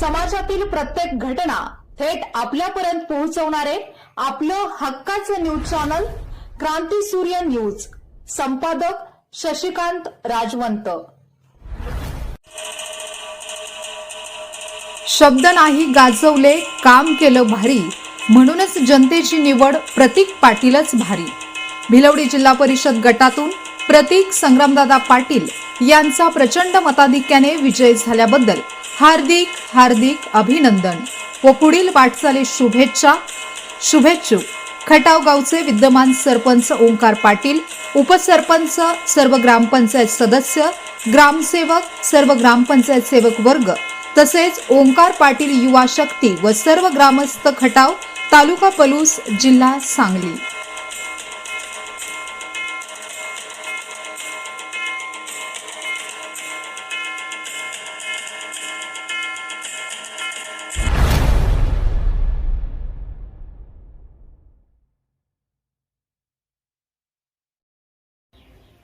समाजातील प्रत्येक घटना थेट आपल्यापर्यंत पोहोचवणारे आपलं हक्काचं न्यूज चॅनल क्रांती सूर्य न्यूज. संपादक शशिकांत राजवंत. शब्द नाही गाजवले काम केलं भारी. म्हणूनच जनतेची निवड प्रतीक पाटीलच भारी. भिलवडी जिल्हा परिषद गटातून प्रतीक संग्रामदादा पाटील यांचा प्रचंड मताधिक्याने विजय झाल्याबद्दल हार्दिक हार्दिक अभिनंदन. व पुढील वाटचालीस शुभेच्छा. शुभेच्छुक खटाव गावचे विद्यमान सरपंच ओंकार पाटील उपसरपंच सर्व ग्रामपंचायत सदस्य ग्रामसेवक सर्व ग्रामपंचायत सेवक वर्ग तसेच ओंकार पाटील युवा शक्ती व सर्व ग्रामस्थ खटाव तालुका पलूस जिल्हा सांगली.